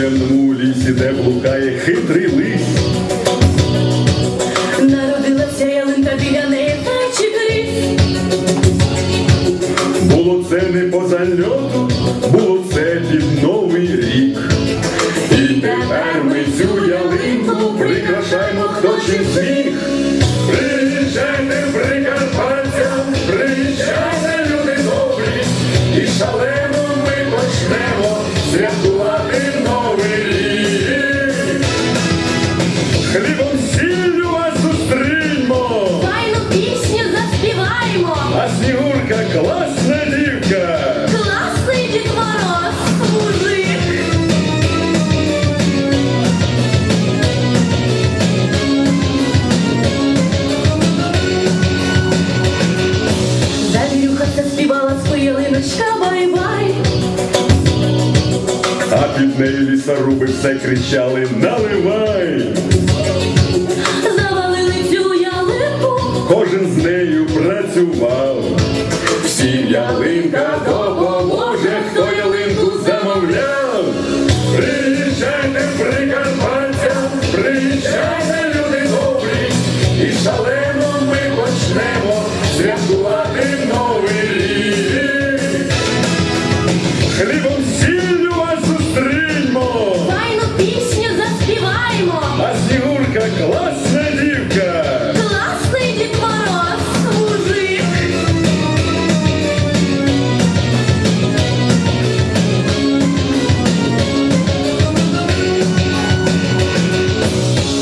темному лісі, де блукає хитрий лис. Народилася ялинка біля неї тайчик ріс. Було це не по зальоту, було це під новий рік. І тепер ми цю ялинку прикрашаємо хто чим зміг. Ялиночка бай-бай. А під нею лісоруби все кричали Наливай! Завалили цю ялинку. Кожен з нею працював. а Снігурка класна дівка. Класний Дід Мороз, мужик.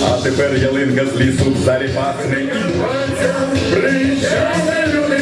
А тепер ялинка з лісу в залі пахне і Приїжджайте, люди